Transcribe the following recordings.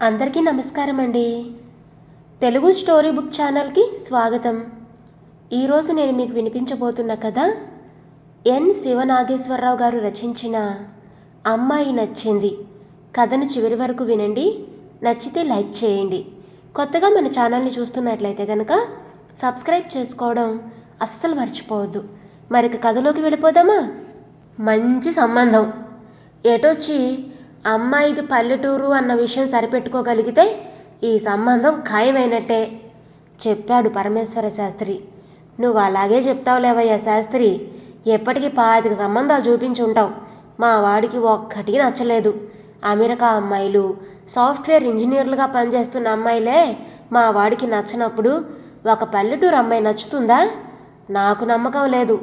అందరికీ నమస్కారం అండి తెలుగు స్టోరీ బుక్ ఛానల్కి స్వాగతం. ఈరోజు నేను మీకు వినిపించబోతున్న కథ ఎన్ శివనాగేశ్వరరావు గారు రచించిన అమ్మాయి నచ్చింది. కథను చివరి వరకు వినండి. నచ్చితే లైక్ చేయండి. కొత్తగా మన ఛానల్ని చూస్తున్నట్లయితే కనుక సబ్స్క్రైబ్ చేసుకోవడం అస్సలు మర్చిపోవద్దు. మరి ఇక కథలోకి వెళ్ళిపోదామా? మంచి సంబంధం. ఎటొచ్చి అమ్మాయిది పల్లెటూరు అన్న విషయం సరిపెట్టుకోగలిగితే ఈ సంబంధం ఖాయమైనట్టే చెప్పాడు పరమేశ్వర శాస్త్రి. నువ్వు అలాగే చెప్తావులేవయ్యా శాస్త్రి. ఎప్పటికీ పాతిక సంబంధాలు చూపించుంటావు. మా వాడికి ఒక్కటి నచ్చలేదు. అమెరికా అమ్మాయిలు సాఫ్ట్వేర్ ఇంజనీర్లుగా పనిచేస్తున్న అమ్మాయిలే మా వాడికి నచ్చినప్పుడు ఒక పల్లెటూరు అమ్మాయి నచ్చుతుందా? నాకు నమ్మకం లేదు.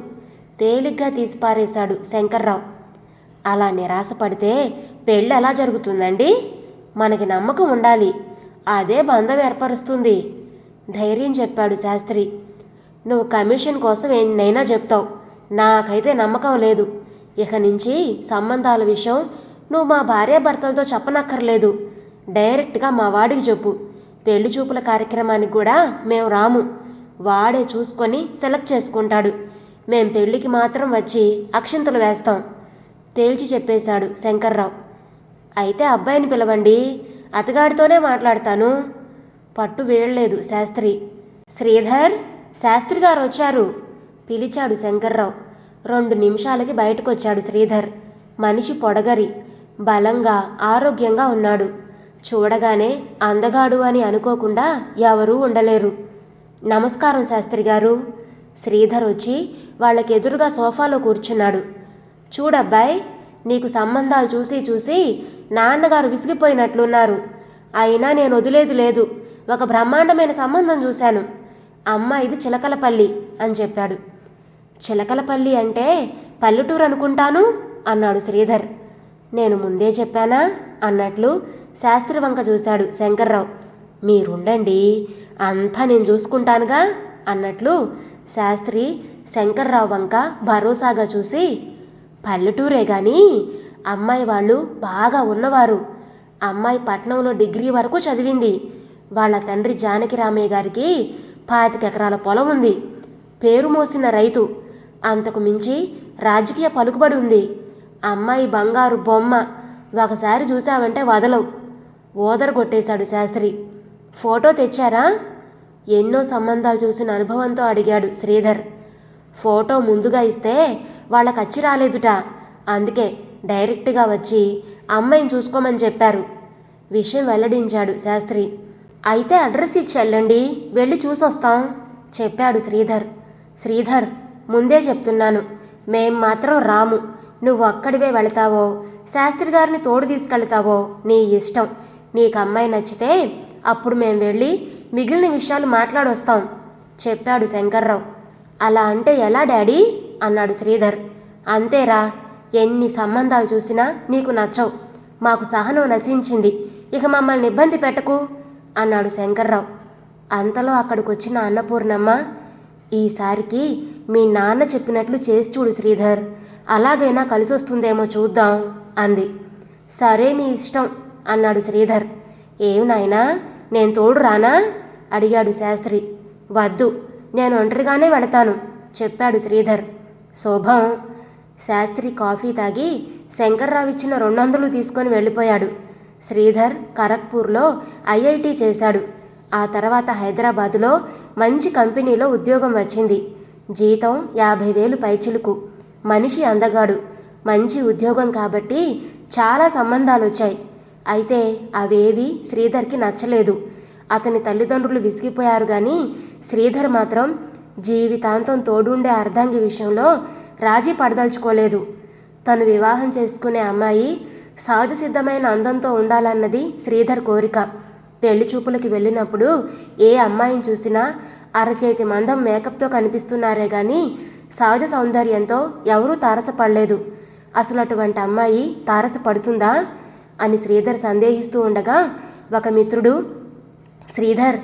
తేలిగ్గా తీసిపారేశాడు శంకర్రావు. అలా నిరాశపడితే పెళ్ళి ఎలా జరుగుతుందండి? మనకి నమ్మకం ఉండాలి. అదే బంధం ఏర్పరుస్తుంది. ధైర్యం చెప్పాడు శాస్త్రి. నువ్వు కమిషన్ కోసం ఎన్నైనా చెప్తావు. నాకైతే నమ్మకం లేదు. ఇక నుంచి సంబంధాల విషయం నువ్వు మా భార్యాభర్తలతో చెప్పనక్కర్లేదు. డైరెక్ట్గా మా వాడికి చెప్పు. పెళ్ళి చూపుల కార్యక్రమానికి కూడా మేము రాము. వాడే చూసుకొని సెలెక్ట్ చేసుకుంటాడు. మేం పెళ్ళికి మాత్రం వచ్చి అక్షింతలు వేస్తాం. తేల్చి చెప్పేశాడు శంకర్రావు. అయితే అబ్బాయిని పిలవండి. అతగాడితోనే మాట్లాడతాను. పట్టు వీడలేదు శాస్త్రి. శ్రీధర్ శాస్త్రి గారు వచ్చారు. పిలిచాడు శంకర్రావు. రెండు నిమిషాలకి బయటకొచ్చాడు శ్రీధర్. మనిషి పొడగరి బలంగా ఆరోగ్యంగా ఉన్నాడు. చూడగానే అందగాడు అని అనుకోకుండా ఎవరూ ఉండలేరు. నమస్కారం శాస్త్రి గారు. శ్రీధర్ వచ్చి వాళ్ళకెదురుగా సోఫాలో కూర్చున్నాడు. చూడబ్బాయ్ నీకు సంబంధాలు చూసి చూసి నాన్నగారు విసిగిపోయినట్లున్నారు. అయినా నేను వదిలేది లేదు. ఒక బ్రహ్మాండమైన సంబంధం చూశాను. అమ్మ ఇది చిలకలపల్లి అని చెప్పాడు. చిలకలపల్లి అంటే పల్లెటూరు అనుకుంటాను? అన్నాడు శ్రీధర్. నేను ముందే చెప్పానా? అన్నట్లు శాస్త్రి వంక చూశాడు శంకర్రావు. మీరుండండి అంతా నేను చూసుకుంటానుగా? అన్నట్లు శాస్త్రి శంకర్రావు వంక భరోసాగా చూసి పల్లెటూరే కానీ అమ్మాయి వాళ్ళు బాగా ఉన్నవారు. అమ్మాయి పట్నంలో డిగ్రీ వరకు చదివింది. వాళ్ళ తండ్రి జానకి రామయ్య గారికి పాతిక ఎకరాల పొలం ఉంది. పేరు మోసిన రైతు. అంతకు మించి రాజకీయ పలుకుబడి ఉంది. అమ్మాయి బంగారు బొమ్మ. ఒకసారి చూసావంటే వదలవు. ఓదర కొట్టేశాడు శాస్త్రి. ఫోటో తెచ్చారా? ఎన్నో సంబంధాలు చూసిన అనుభవంతో అడిగాడు శ్రీధర్. ఫోటో ముందుగా ఇస్తే వాళ్ళకి అచ్చి రాలేదుట. అందుకే డైరెక్ట్గా వచ్చి అమ్మాయిని చూసుకోమని చెప్పారు. విషయం వెల్లడించాడు శాస్త్రి. అయితే అడ్రస్ ఇచ్చి వెళ్ళండి వెళ్ళి చూసొస్తాం చెప్పాడు శ్రీధర్. శ్రీధర్ ముందే చెప్తున్నాను. మేం మాత్రం రాము. నువ్వు అక్కడివే వెళతావో శాస్త్రి గారిని తోడు తీసుకెళ్తావో నీ ఇష్టం. నీకు అమ్మాయి నచ్చితే అప్పుడు మేం వెళ్ళి మిగిలిన విషయాలు మాట్లాడొస్తాం చెప్పాడు శంకర్రావు. అలా అంటే ఎలా డాడీ? అన్నాడు శ్రీధర్. అంతేరా ఎన్ని సంబంధాలు చూసినా నీకు నచ్చవు. మాకు సహనం నశించింది. ఇక మమ్మల్ని ఇబ్బంది పెట్టకు అన్నాడు శంకర్రావు. అంతలో అక్కడికి వచ్చిన అన్నపూర్ణమ్మ ఈసారికి మీ నాన్న చెప్పినట్లు చేసి చూడు శ్రీధర్. అలాగైనా కలిసి వస్తుందేమో చూద్దాం అంది. సరే మీ ఇష్టం అన్నాడు శ్రీధర్. ఏం నాయనా నేను తోడు రానా? అడిగాడు శాస్త్రి. వద్దు నేను ఒంటరిగానే వెళతాను చెప్పాడు శ్రీధర్. శోభం. శాస్త్రి కాఫీ తాగి శంకర్రావు ఇచ్చిన రెండు వందలు తీసుకొని వెళ్ళిపోయాడు. శ్రీధర్ ఖరగ్పూర్లో ఐఐటి చేశాడు. ఆ తర్వాత హైదరాబాదులో మంచి కంపెనీలో ఉద్యోగం వచ్చింది. జీతం యాభై వేలు పైచిలుకు. మనిషి అందగాడు. మంచి ఉద్యోగం కాబట్టి చాలా సంబంధాలు వచ్చాయి అయితే అవేవి శ్రీధర్కి నచ్చలేదు. అతని తల్లిదండ్రులు విసిగిపోయారు కానీ శ్రీధర్ మాత్రం జీవితాంతం తోడుండే అర్ధాంగి విషయంలో రాజీ పడదలుచుకోలేదు. తను వివాహం చేసుకునే అమ్మాయి సహజ సిద్ధమైన అందంతో ఉండాలన్నది శ్రీధర్ కోరిక. పెళ్ళి చూపులకి వెళ్ళినప్పుడు ఏ అమ్మాయిని చూసినా అరచేతి మందం మేకప్తో కనిపిస్తున్నారే కానీ సహజ సౌందర్యంతో ఎవరూ తారసపడలేదు. అసలు అటువంటి అమ్మాయి తారసపడుతుందా? అని శ్రీధర్ సందేహిస్తూ ఉండగా ఒక మిత్రుడు శ్రీధర్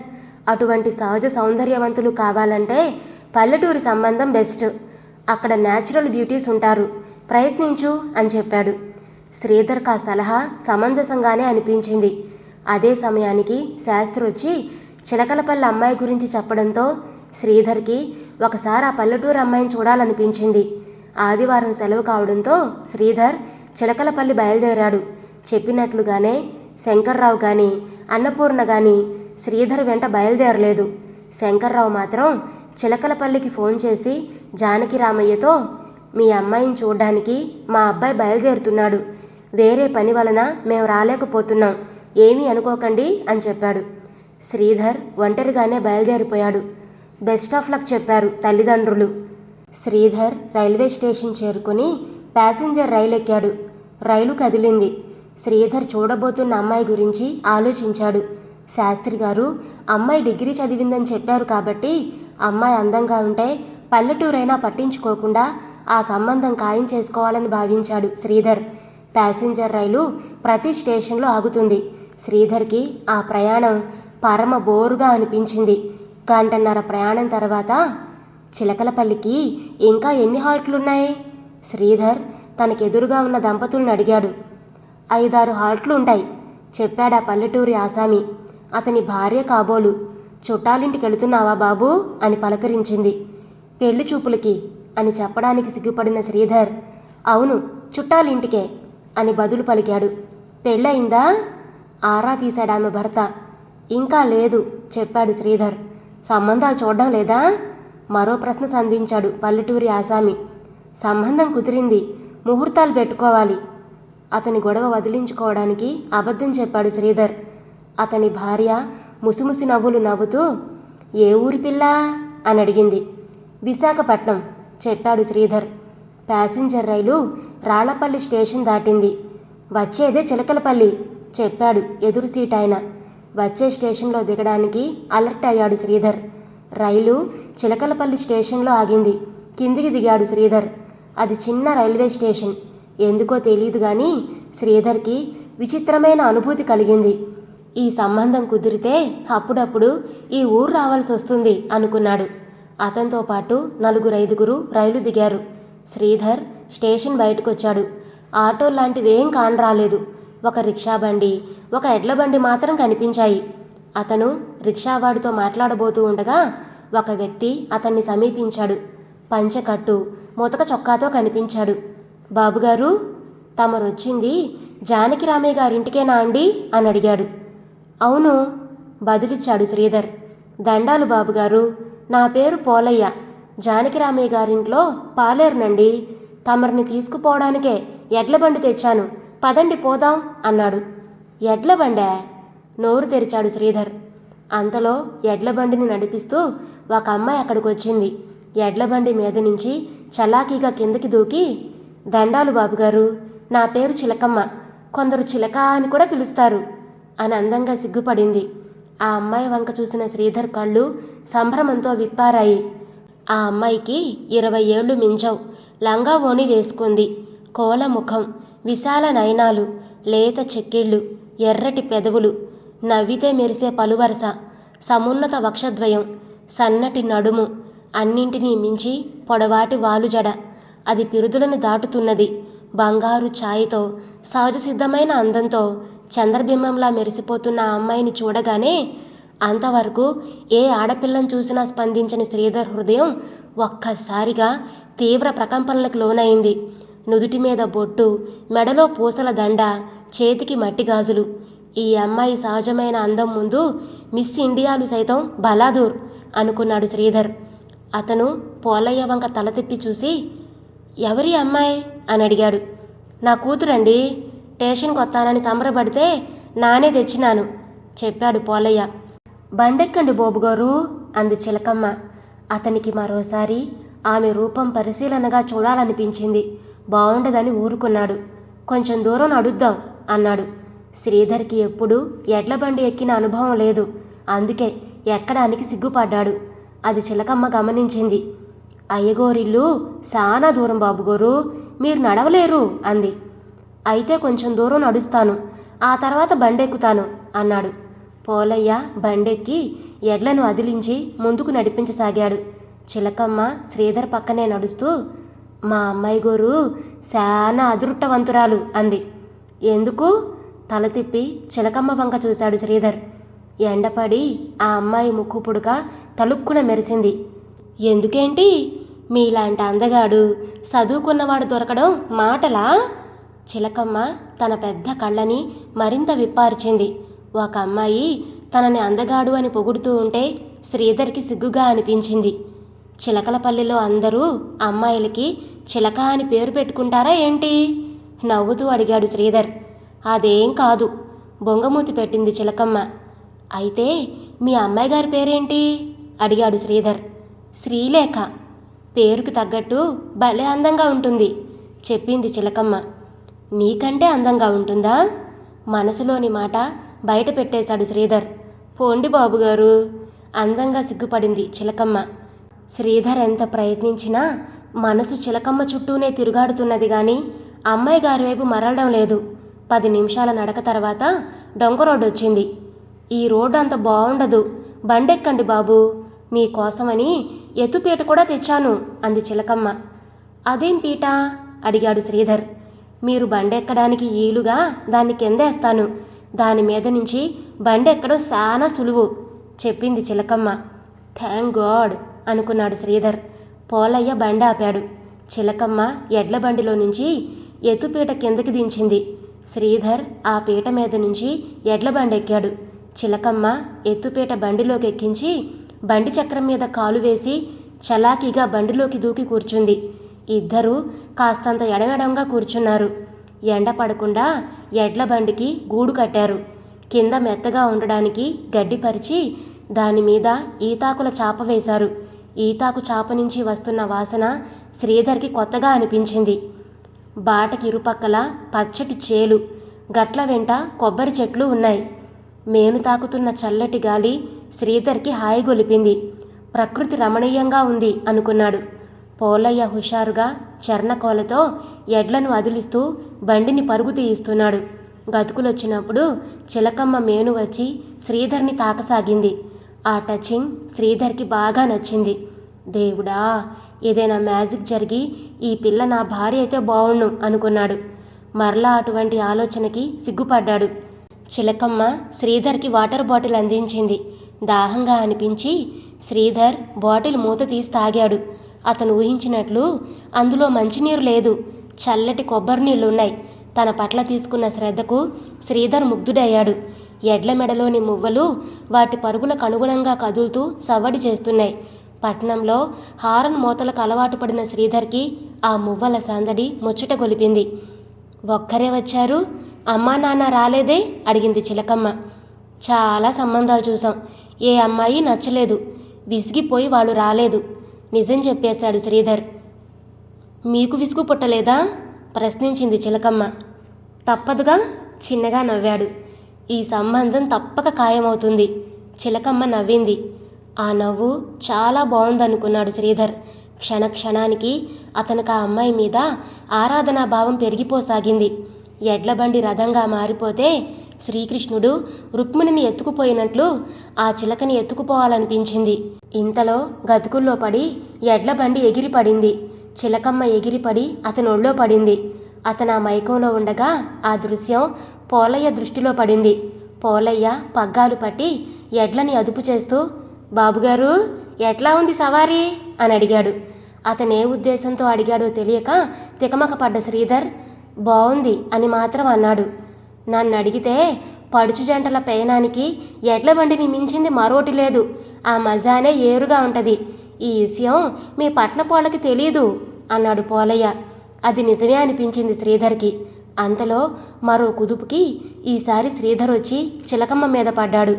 అటువంటి సహజ సౌందర్యవంతులు కావాలంటే పల్లెటూరి సంబంధం బెస్ట్. అక్కడ న్యాచురల్ బ్యూటీస్ ఉంటారు. ప్రయత్నించు అని చెప్పాడు. శ్రీధర్కి ఆ సలహా సమంజసంగానే అనిపించింది. అదే సమయానికి శాస్త్రి వచ్చి చిలకలపల్లి అమ్మాయి గురించి చెప్పడంతో శ్రీధర్కి ఒకసారి ఆ పల్లెటూరు అమ్మాయిని చూడాలనిపించింది. ఆదివారం సెలవు కావడంతో శ్రీధర్ చిలకలపల్లి బయలుదేరాడు. చెప్పినట్లుగానే శంకర్రావు కానీ అన్నపూర్ణ కానీ శ్రీధర్ వెంట బయలుదేరలేదు. శంకర్రావు మాత్రం చిలకలపల్లికి ఫోన్ చేసి జానకి రామయ్యతో మీ అమ్మాయిని చూడ్డానికి మా అబ్బాయి బయలుదేరుతున్నాడు. వేరే పని వలన మేము రాలేకపోతున్నాం. ఏమీ అనుకోకండి అని చెప్పాడు. శ్రీధర్ ఒంటరిగానే బయలుదేరిపోయాడు. బెస్ట్ ఆఫ్ లక్ చెప్పారు తల్లిదండ్రులు. శ్రీధర్ రైల్వే స్టేషన్ చేరుకుని ప్యాసింజర్ రైలు ఎక్కాడు రైలు కదిలింది. శ్రీధర్ చూడబోతున్న అమ్మాయి గురించి ఆలోచించాడు. శాస్త్రి గారు అమ్మాయి డిగ్రీ చదివిందని చెప్పారు కాబట్టి అమ్మాయి అందంగా ఉంటే పల్లెటూరైనా పట్టించుకోకుండా ఆ సంబంధం ఖాయం చేసుకోవాలని భావించాడు శ్రీధర్. ప్యాసింజర్ రైలు ప్రతి స్టేషన్లో ఆగుతుంది. శ్రీధర్కి ఆ ప్రయాణం పరమ బోరుగా అనిపించింది. గంటన్నర ప్రయాణం తర్వాత చిలకలపల్లికి ఇంకా ఎన్ని హాల్ట్లున్నాయి? శ్రీధర్ తనకెదురుగా ఉన్న దంపతులను అడిగాడు. ఐదారు హాల్ట్లు ఉంటాయి చెప్పాడా పల్లెటూరి ఆసామి. అతని భార్య కాబోలు చుట్టాలింటికి వెళుతున్నావా బాబూ? అని పలకరించింది. పెళ్ళి చూపులకి అని చెప్పడానికి సిగ్గుపడిన శ్రీధర్ అవును చుట్టాలింటికే అని బదులు పలికాడు. పెళ్ళయిందా? ఆరా తీశాడు ఆమె భర్త. ఇంకా లేదు చెప్పాడు శ్రీధర్. సంబంధాలు చూడడం లేదా? మరో ప్రశ్న సంధించాడు పల్లెటూరి ఆసామి. సంబంధం కుదిరింది ముహూర్తాలు పెట్టుకోవాలి. అతని గొడవ వదిలించుకోవడానికి అబద్ధం చెప్పాడు శ్రీధర్. అతని భార్య ముసిముసి నవ్వులు నవ్వుతూ ఏ ఊరి పిల్ల? అని అడిగింది. విశాఖపట్నం చెప్పాడు శ్రీధర్. ప్యాసింజర్ రైలు రాళ్ళపల్లి స్టేషన్ దాటింది. వచ్చేదే చిలకలపల్లి చెప్పాడు ఎదురు సీట్ ఆయన. వచ్చే స్టేషన్లో దిగడానికి అలర్ట్ అయ్యాడు శ్రీధర్. రైలు చిలకలపల్లి స్టేషన్లో ఆగింది. కిందికి దిగాడు శ్రీధర్. అది చిన్న రైల్వే స్టేషన్. ఎందుకో తెలియదు కానీ శ్రీధర్కి విచిత్రమైన అనుభూతి కలిగింది. ఈ సంబంధం కుదిరితే అప్పుడప్పుడు ఈ ఊరు రావాల్సి వస్తుంది అనుకున్నాడు. అతనితో పాటు నలుగురు ఐదుగురు రైలు దిగారు. శ్రీధర్ స్టేషన్ బయటకొచ్చాడు. ఆటో లాంటివేం కానరాలేదు. ఒక రిక్షా బండి ఒక ఎడ్ల బండి మాత్రం కనిపించాయి. అతను రిక్షావాడితో మాట్లాడబోతూ ఉండగా ఒక వ్యక్తి అతన్ని సమీపించాడు. పంచెకట్టు ముతక చొక్కాతో కనిపించాడు. బాబుగారు తమరొచ్చింది జానకిరామయ్య గారింటికేనా అండి? అని అడిగాడు. అవును బదులిచ్చాడు శ్రీధర్. దండాలు బాబుగారు నా పేరు పోలయ్య. జానకిరామయ్య గారింట్లో పాలేరునండి. తమరిని తీసుకుపోవడానికే ఎడ్లబండి తెచ్చాను. పదండి పోదాం అన్నాడు. ఎడ్లబండే? నోరు తెరిచాడు శ్రీధర్. అంతలో ఎడ్ల బండిని నడిపిస్తూ ఒక అమ్మాయి అక్కడికి వచ్చింది ఎడ్ల బండి మీద నుంచి చలాకీగా కిందకి దూకి దండాలు బాబుగారు నా పేరు చిలకమ్మ. కొందరు చిలక అని కూడా పిలుస్తారు. అని అందంగా సిగ్గుపడింది. ఆ అమ్మాయి వంక చూసిన శ్రీధర్ కళ్ళు సంభ్రమంతో విప్పారాయి. ఆ అమ్మాయికి ఇరవై ఏళ్ళు మించవు. లంగా ఓణి వేసుకుంది. కోల ముఖం విశాల నయనాలు లేత చెక్కిళ్ళు ఎర్రటి పెదవులు నవ్వితే మెరిసే పలువరస సమున్నత వక్షద్వయం సన్నటి నడుము అన్నింటినీ మించి పొడవాటి వాలుజడ. అది పిరుదులను దాటుతున్నది. బంగారు ఛాయతో సహజసిద్ధమైన అందంతో చంద్రబింబంలా మెరిసిపోతున్న ఆ అమ్మాయిని చూడగానే అంతవరకు ఏ ఆడపిల్లను చూసినా స్పందించని శ్రీధర్ హృదయం ఒక్కసారిగా తీవ్ర ప్రకంపనలకు లోనైంది. నుదుటి మీద బొట్టు మెడలో పూసల దండ చేతికి మట్టి గాజులు. ఈ అమ్మాయి సహజమైన అందం ముందు మిస్ ఇండియాలు సైతం బలాదూర్ అనుకున్నాడు శ్రీధర్. అతను పోలయ్య వంక తల తిప్పి చూసి ఎవరి అమ్మాయి? అని అడిగాడు. నా కూతురండి. స్టేషన్కి వస్తానని సంబరపడితే నానే తెచ్చినాను చెప్పాడు పోలయ్య. బండెక్కండి బోబుగారు అంది చిలకమ్మ. అతనికి మరోసారి ఆమె రూపం పరిశీలనగా చూడాలనిపించింది. బాగుండదని ఊరుకున్నాడు. కొంచెం దూరం నడుద్దాం అన్నాడు. శ్రీధర్కి ఎప్పుడూ ఎడ్ల బండి ఎక్కిన అనుభవం లేదు. అందుకే ఎక్కడానికి సిగ్గుపడ్డాడు. అది చిలకమ్మ గమనించింది. అయ్యగోరిల్లు చాలా దూరం బాబుగోరు మీరు నడవలేరు అంది. అయితే కొంచెం దూరం నడుస్తాను. ఆ తర్వాత బండెక్కుతాను అన్నాడు. పోలయ్య బండెక్కి ఎడ్లను అదిలించి ముందుకు నడిపించసాగాడు. చిలకమ్మ శ్రీధర్ పక్కనే నడుస్తూ మా అమ్మాయి గోరు శానా అదృష్టవంతురాలు అంది. ఎందుకు? తల తిప్పి చిలకమ్మ వంక చూశాడు శ్రీధర్. ఎండపడి ఆ అమ్మాయి ముక్కు పుడక తలుక్కున మెరిసింది. ఎందుకేంటి? మీలాంటి అందగాడు చదువుకున్నవాడు దొరకడం మాటలా? చిలకమ్మ తన పెద్ద కళ్ళని మరింత విప్పార్చింది. ఒక అమ్మాయి తనని అందగాడు అని పొగుడుతూ ఉంటే శ్రీధర్కి సిగ్గుగా అనిపించింది. చిలకలపల్లిలో అందరూ అమ్మాయిలకి చిలక అని పేరు పెట్టుకుంటారా ఏంటి? నవ్వుతూ అడిగాడు శ్రీధర్. అదేం కాదు బొంగమూతి పెట్టింది చిలకమ్మ. అయితే మీ అమ్మాయి గారి పేరేంటి? అడిగాడు శ్రీధర్. శ్రీలేఖ. పేరుకు తగ్గట్టు భలే అందంగా ఉంటుంది చెప్పింది చిలకమ్మ. నీకంటే అందంగా ఉంటుందా? మనసులోని మాట బయట పెట్టేశాడు శ్రీధర్. పోండి బాబుగారు అందంగా సిగ్గుపడింది చిలకమ్మ. శ్రీధర్ ఎంత ప్రయత్నించినా మనసు చిలకమ్మ చుట్టూనే తిరుగాడుతున్నది గాని అమ్మాయి గారి వైపు మరలడం లేదు. పది నిమిషాల నడక తర్వాత డొంక రోడ్డు వచ్చింది ఈ రోడ్డు అంత బాగుండదు బండెక్కండి బాబు. మీకోసమని ఎత్తుపీట కూడా తెచ్చాను అంది చిలకమ్మ. అదేం పీట? అడిగాడు శ్రీధర్. మీరు బండెక్కడానికి ఈలుగా దాన్ని కిందేస్తాను. దాని మీద నుంచి బండెక్కడం చాలా సులువు చెప్పింది చిలకమ్మ. థ్యాంక్ గాడ్ అనుకున్నాడు శ్రీధర్. పోలయ్య బండి ఆపాడు. చిలకమ్మ ఎడ్ల బండిలో నుంచి ఎత్తుపీట కిందకి దించింది. శ్రీధర్ ఆ పీట మీద నుంచి ఎడ్ల బండి ఎక్కాడు. చిలకమ్మ ఎత్తుపీట బండిలోకి ఎక్కించి బండి చక్రం మీద కాలు వేసి చలాకీగా బండిలోకి దూకి కూర్చుంది. ఇద్దరూ కాస్తంత ఎడమెడంగా కూర్చున్నారు. ఎండ పడకుండా ఎడ్ల బండికి గూడు కట్టారు. కింద మెత్తగా ఉండడానికి గడ్డి పరిచి దాని మీద ఈతాకుల చాప వేశారు. ఈతాకు చాప నుంచి వస్తున్న వాసన శ్రీధర్కి కొత్తగా అనిపించింది. బాటకి ఇరుపక్కల పచ్చటి చేలు గట్ల వెంట కొబ్బరి చెట్లు ఉన్నాయి. మేను తాకుతున్న చల్లటి గాలి శ్రీధర్కి హాయిగొలిపింది. ప్రకృతి రమణీయంగా ఉంది అనుకున్నాడు. పోలయ్య హుషారుగా చర్ణకోలతో ఎడ్లను వదిలిస్తూ బండిని పరుగు తీయిస్తున్నాడు. గతుకులొచ్చినప్పుడు చిలకమ్మ మేను వచ్చి శ్రీధర్ని తాకసాగింది. ఆ టచింగ్ శ్రీధర్కి బాగా నచ్చింది. దేవుడా ఏదైనా మ్యాజిక్ జరిగి ఈ పిల్ల నా భార్య అయితే బావుణ్ణు అనుకున్నాడు. మరలా అటువంటి ఆలోచనకి సిగ్గుపడ్డాడు. చిలకమ్మ శ్రీధర్కి వాటర్ బాటిల్ అందించింది. దాహంగా అనిపించి శ్రీధర్ బాటిల్ మూత తీసి తాగాడు. అతను ఊహించినట్లు అందులో మంచినీరు లేదు. చల్లటి కొబ్బరి నీళ్ళున్నాయి తన పట్ల తీసుకున్న శ్రద్ధకు శ్రీధర్ ముగ్ధుడయ్యాడు. ఎడ్ల మెడలోని మువ్వలు వాటి పరుగులకు అనుగుణంగా కదులుతూ సవ్వడి చేస్తున్నాయి. పట్నంలో హారన్ మూతలకు అలవాటు పడిన శ్రీధర్కి ఆ మువ్వల సందడి ముచ్చట గొలిపింది. ఒక్కరే వచ్చారు? అమ్మా నాన్న రాలేదే? అడిగింది చిలకమ్మ. చాలా సంబంధాలు చూసాం ఏ అమ్మాయి నచ్చలేదు. విసిగిపోయి వాళ్ళు రాలేదు. నిజం చెప్పేశాడు శ్రీధర్. మీకు విసుగు పుట్టలేదా? ప్రశ్నించింది చిలకమ్మ. తప్పదుగా చిన్నగా నవ్వాడు. ఈ సంబంధం తప్పక ఖాయమవుతుంది చిలకమ్మ నవ్వింది. ఆ నవ్వు చాలా బాగుందనుకున్నాడు శ్రీధర్. క్షణ క్షణానికి అతనికి ఆ అమ్మాయి మీద ఆరాధనా భావం పెరిగిపోసాగింది. ఎడ్లబండి రథంగా మారిపోతే శ్రీకృష్ణుడు రుక్మిణిని ఎత్తుకుపోయినట్లు ఆ చిలకని ఎత్తుకుపోవాలనిపించింది. ఇంతలో గతుకుల్లో పడి ఎడ్ల బండి ఎగిరి ఎగిరిపడింది చిలకమ్మ ఎగిరిపడి అతని ఒళ్ళో పడింది. అతను ఆ మైకంలో ఉండగా ఆ దృశ్యం పోలయ్య దృష్టిలో పడింది. పోలయ్య పగ్గాలు పట్టి ఎడ్లని అదుపు చేస్తూ బాబుగారు ఎట్లా ఉంది సవారీ? అని అడిగాడు. అతను ఏ ఉద్దేశంతో అడిగాడో తెలియక తికమక పడ్డ శ్రీధర్ బాగుంది అని మాత్రం అన్నాడు. నన్ను అడిగితే పడుచు జంటల పయనానికి ఎడ్ల బండిని మించింది మరోటి లేదు. ఆ మజానే ఏరుగా ఉంటుంది. ఈ విషయం మీ పట్నపోళ్ళకి తెలియదు అన్నాడు పోలయ్య. అది నిజమే అనిపించింది శ్రీధర్కి. అంతలో మరో కుదుపుకి ఈసారి శ్రీధర్ వచ్చి చిలకమ్మ మీద పడ్డాడు.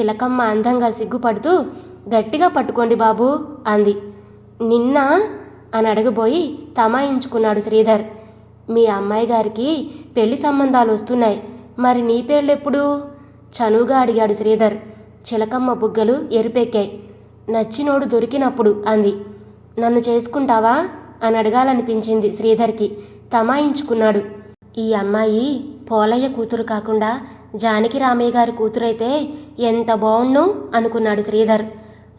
చిలకమ్మ అందంగా సిగ్గుపడుతూ గట్టిగా పట్టుకోండి బాబు అంది. నిన్న? అని అడగబోయి తమాయించుకున్నాడు శ్రీధర్. మీ అమ్మాయి గారికి పెళ్ళి సంబంధాలు వస్తున్నాయి. మరి నీ పెళ్ళెప్పుడు చనువుగా అడిగాడు శ్రీధర్. చిలకమ్మ బుగ్గలు ఎరుపెక్కాయి. నచ్చినోడు దొరికినప్పుడు అంది. నన్ను చేసుకుంటావా? అని అడగాలనిపించింది శ్రీధర్కి. తమాయించుకున్నాడు. ఈ అమ్మాయి పోలయ్య కూతురు కాకుండా జానకి రామయ్య గారి కూతురైతే ఎంత బావుండు? అనుకున్నాడు శ్రీధర్.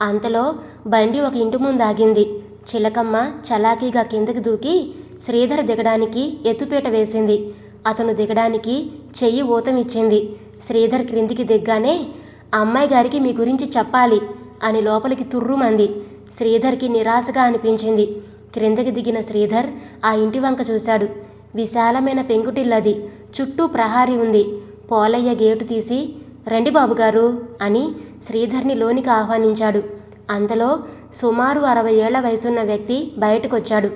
అంతలో బండి ఒక ఇంటి ముందు ఆగింది. చిలకమ్మ చలాకీగా కిందకి దూకి శ్రీధర్ దిగడానికి ఎత్తుపీట వేసింది. అతను దిగడానికి చెయ్యి ఊతమిచ్చింది శ్రీధర్ క్రిందికి దిగ్గానే అమ్మాయి గారికి మీ గురించి చెప్పాలి అని లోపలికి తుర్రుమంది. శ్రీధర్కి నిరాశగా అనిపించింది. క్రిందకి దిగిన శ్రీధర్ ఆ ఇంటి వంక చూశాడు. విశాలమైన పెంకుటిల్లది చుట్టూ ప్రహారీ ఉంది. పోలయ్య గేటు తీసి రండి బాబుగారు అని శ్రీధర్ని లోనికి ఆహ్వానించాడు. అంతలో సుమారు అరవై ఏళ్ళ వయసున్న వ్యక్తి బయటకొచ్చాడు.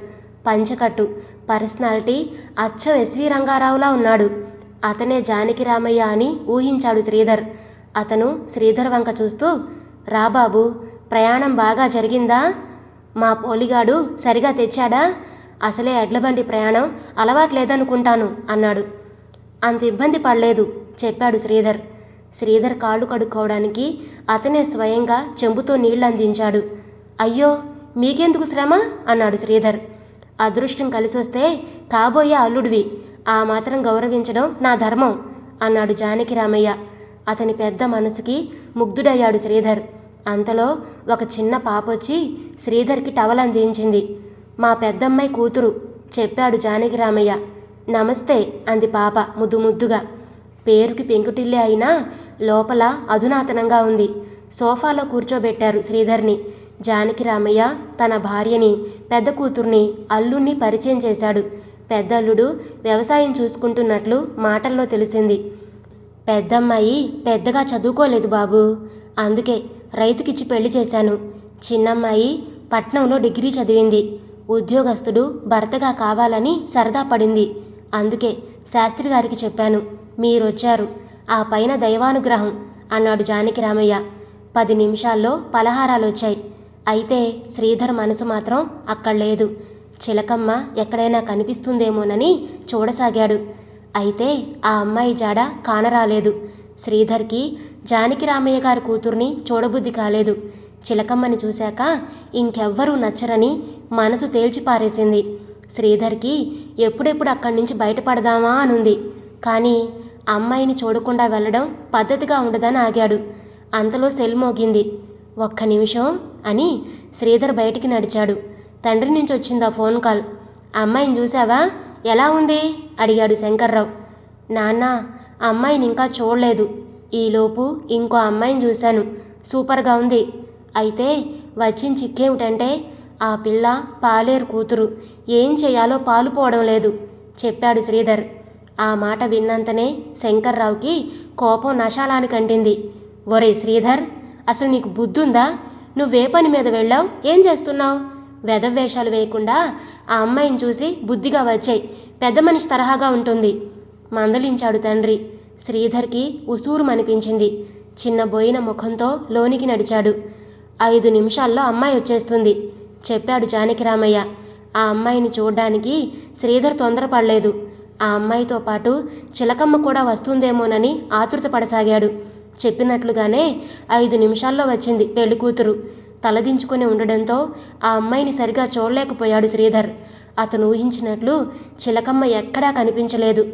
పంచకట్టు పర్సనాలిటీ అచ్చం ఎస్వి రంగారావులా ఉన్నాడు. అతనే జానకి రామయ్య అని ఊహించాడు శ్రీధర్. అతను శ్రీధర్ వంక చూస్తూ రా బాబు ప్రయాణం బాగా జరిగిందా? మా పోలిగాడు సరిగా తెచ్చాడా? అసలే ఎడ్లబండి ప్రయాణం అలవాట్లేదనుకుంటాను అన్నాడు. అంత ఇబ్బంది పడలేదు చెప్పాడు శ్రీధర్. శ్రీధర్ కాళ్ళు కడుక్కోవడానికి అతనే స్వయంగా చెంబుతో నీళ్ళందించాడు అయ్యో మీకెందుకు శ్రమ? అన్నాడు శ్రీధర్. అదృష్టం కలిసొస్తే కాబోయే అల్లుడివి. ఆ మాత్రం గౌరవించడం నా ధర్మం అన్నాడు జానకి రామయ్య. అతని పెద్ద మనసుకి ముగ్ధుడయ్యాడు శ్రీధర్. అంతలో ఒక చిన్న పాపొచ్చి శ్రీధర్కి టవల్ అందించింది. మా పెద్దమ్మాయి కూతురు చెప్పాడు జానకి రామయ్య. నమస్తే అంది పాప ముద్దు ముద్దుగా. పేరుకి పెంకుటిల్లే అయినా లోపల అధునాతనంగా ఉంది. సోఫాలో కూర్చోబెట్టారు శ్రీధర్ని. జానకి రామయ్య తన భార్యని పెద్ద కూతుర్ని అల్లుణ్ణి పరిచయం చేశాడు. పెద్ద అల్లుడు వ్యవసాయం చూసుకుంటున్నట్లు మాటల్లో తెలిసింది. పెద్దమ్మాయి పెద్దగా చదువుకోలేదు బాబు. అందుకే రైతుకిచ్చి పెళ్ళి చేశాను. చిన్నమ్మాయి పట్నంలో డిగ్రీ చదివింది. ఉద్యోగస్తుడు భర్తగా కావాలని సరదా పడింది. అందుకే శాస్త్రి గారికి చెప్పాను. మీరొచ్చారు. ఆ పైన దైవానుగ్రహం అన్నాడు జానకి రామయ్య. పది నిమిషాల్లో పలహారాలు వచ్చాయి అయితే శ్రీధర్ మనసు మాత్రం అక్కడ లేదు. చిలకమ్మ ఎక్కడైనా కనిపిస్తుందేమోనని చూడసాగాడు. అయితే ఆ అమ్మాయి జాడ కానరాలేదు. శ్రీధర్కి జానకి రామయ్య గారి కూతుర్ని చూడబుద్ధి కాలేదు. చిలకమ్మని చూశాక ఇంకెవ్వరూ నచ్చరని మనసు తేల్చిపారేసింది శ్రీధర్కి ఎప్పుడెప్పుడు అక్కడి నుంచి బయటపడదామా అనుంది. కానీ అమ్మాయిని చూడకుండా వెళ్ళడం పద్ధతిగా ఉండదని ఆగాడు. అంతలో సెల్ మోగింది. ఒక్క నిమిషం అని శ్రీధర్ బయటికి నడిచాడు. తండ్రి నుంచి వచ్చింది ఆ ఫోన్ కాల్. అమ్మాయిని చూసావా? ఎలా ఉంది? అడిగాడు శంకర్రావు. నాన్న అమ్మాయిని ఇంకా చూడలేదు. ఈలోపు ఇంకో అమ్మాయిని చూశాను. సూపర్గా ఉంది. అయితే వచ్చిన చిక్కేమిటంటే ఆ పిల్ల పాలేరు కూతురు. ఏం చేయాలో పాలు పోవడం లేదు చెప్పాడు శ్రీధర్. ఆ మాట విన్నంతనే శంకర్రావుకి కోపం నశాలానికి అంటింది. ఒరే శ్రీధర్ అసలు నీకు బుద్ధుందా? నువ్వే పని మీద వెళ్ళావు? ఏం చేస్తున్నావు? వెధవేషాలు వేయకుండా ఆ అమ్మాయిని చూసి బుద్ధిగా వచ్చాయి. పెద్ద మనిషి తరహాగా ఉంటుంది. మందలించాడు తండ్రి. శ్రీధర్కి ఉసూరుమనిపించింది. చిన్న బోయిన ముఖంతో లోనికి నడిచాడు. ఐదు నిమిషాల్లో అమ్మాయి వచ్చేస్తుంది. చెప్పాడు జానకి రామయ్య ఆ అమ్మాయిని చూడ్డానికి శ్రీధర్ తొందరపడలేదు. ఆ అమ్మాయితో పాటు చిలకమ్మ కూడా వస్తుందేమోనని ఆతృత పడసాగాడు చెప్పినట్లుగానే ఐదు నిమిషాల్లో వచ్చింది పెళ్ళి కూతురు. తలదించుకుని ఉండడంతో ఆ అమ్మాయిని సరిగా చూడలేకపోయాడు శ్రీధర్. అతను ఊహించినట్లు చిలకమ్మ ఎక్కడా కనిపించలేదు.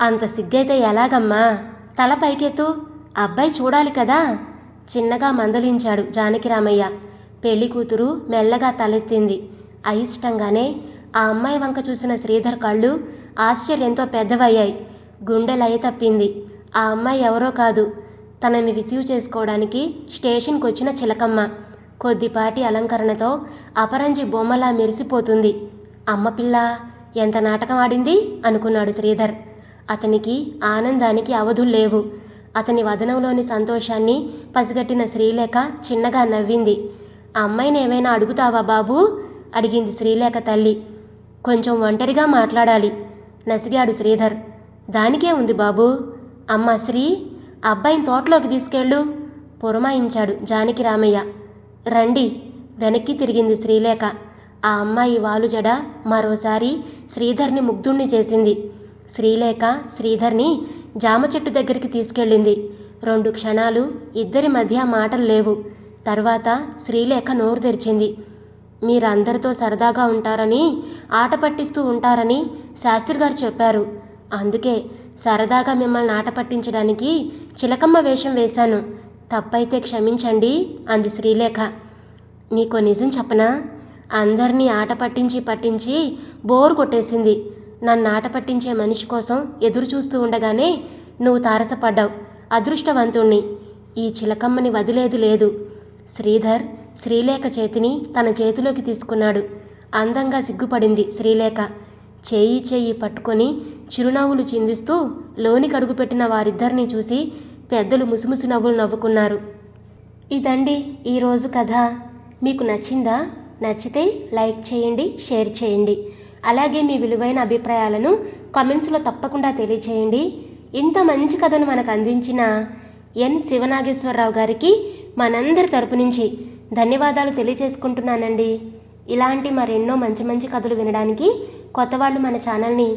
అంత సిగ్గైతే ఎలాగమ్మా? తల పైకెత్తు. అబ్బాయి చూడాలి కదా? చిన్నగా మందలించాడు జానకిరామయ్య. పెళ్ళి కూతురు మెల్లగా తలెత్తింది. అయిష్టంగానే ఆ అమ్మాయి వంక చూసిన శ్రీధర్ కళ్ళు ఆశ్చర్యంతో పెద్దవయ్యాయి. గుండె లయ తప్పింది. ఆ అమ్మాయి ఎవరో కాదు. తనని రిసీవ్ చేసుకోవడానికి స్టేషన్కి వచ్చిన చిలకమ్మ. కొద్దిపాటి అలంకరణతో అపరంజి బొమ్మలా మెరిసిపోతుంది. అమ్మ పిల్ల ఎంత నాటకం ఆడింది? అనుకున్నాడు శ్రీధర్. అతనికి ఆనందానికి అవధులు లేవు. అతని వదనంలోని సంతోషాన్ని పసిగట్టిన శ్రీలేఖ చిన్నగా నవ్వింది. ఆ అమ్మాయిని ఏమైనా అడుగుతావా బాబూ? అడిగింది శ్రీలేఖ తల్లి. కొంచెం ఒంటరిగా మాట్లాడాలి నసిగాడు శ్రీధర్. దానికే ఉంది బాబూ. అమ్మ శ్రీ అబ్బాయిని తోటలోకి తీసుకెళ్ళు పురమాయించాడు జానకి రామయ్య. రండి వెనక్కి తిరిగింది శ్రీలేఖ. ఆ అమ్మాయి వాలుజడ మరోసారి శ్రీధర్ని ముగ్ధుణ్ణి చేసింది. శ్రీలేఖ శ్రీధర్ని జామ చెట్టు దగ్గరికి తీసుకెళ్ళింది. రెండు క్షణాలు ఇద్దరి మధ్య మాటలు లేవు. తర్వాత శ్రీలేఖ నోరు తెరిచింది. మీరందరితో సరదాగా ఉంటారని ఆట పట్టిస్తూ ఉంటారని శాస్త్రి గారు చెప్పారు. అందుకే సరదాగా మిమ్మల్ని ఆట పట్టించడానికి చిలకమ్మ వేషం వేశాను. తప్పైతే క్షమించండి అంది శ్రీలేఖ. నీకో నిజం చెప్పనా? అందరినీ ఆట పట్టించి పట్టించి బోరు కొట్టేసింది. నన్ను ఆట పట్టించే మనిషి కోసం ఎదురు చూస్తూ ఉండగానే నువ్వు తారసపడ్డావు అదృష్టవంతుణ్ణి. ఈ చిలకమ్మని వదిలేది లేదు. శ్రీధర్ శ్రీలేఖ చేతిని తన చేతిలోకి తీసుకున్నాడు. అందంగా సిగ్గుపడింది శ్రీలేఖ. చేయి చేయి పట్టుకొని చిరునవ్వులు చిందిస్తూ లోనికి అడుగుపెట్టిన వారిద్దరినీ చూసి పెద్దలు ముసిముసి నవ్వులు నవ్వుకున్నారు. ఇదండి ఈరోజు కథ. మీకు నచ్చిందా? నచ్చితే లైక్ చేయండి షేర్ చేయండి. అలాగే మీ విలువైన అభిప్రాయాలను కామెంట్స్లో తప్పకుండా తెలియచేయండి. ఇంత మంచి కథను మనకు అందించిన ఎన్ శివనాగేశ్వరరావు గారికి మనందరి తరపు నుంచి ధన్యవాదాలు తెలియజేసుకుంటున్నానండి ఇలాంటి మరెన్నో మంచి మంచి కథలు వినడానికి కొత్త వాళ్ళు మన ఛానల్ని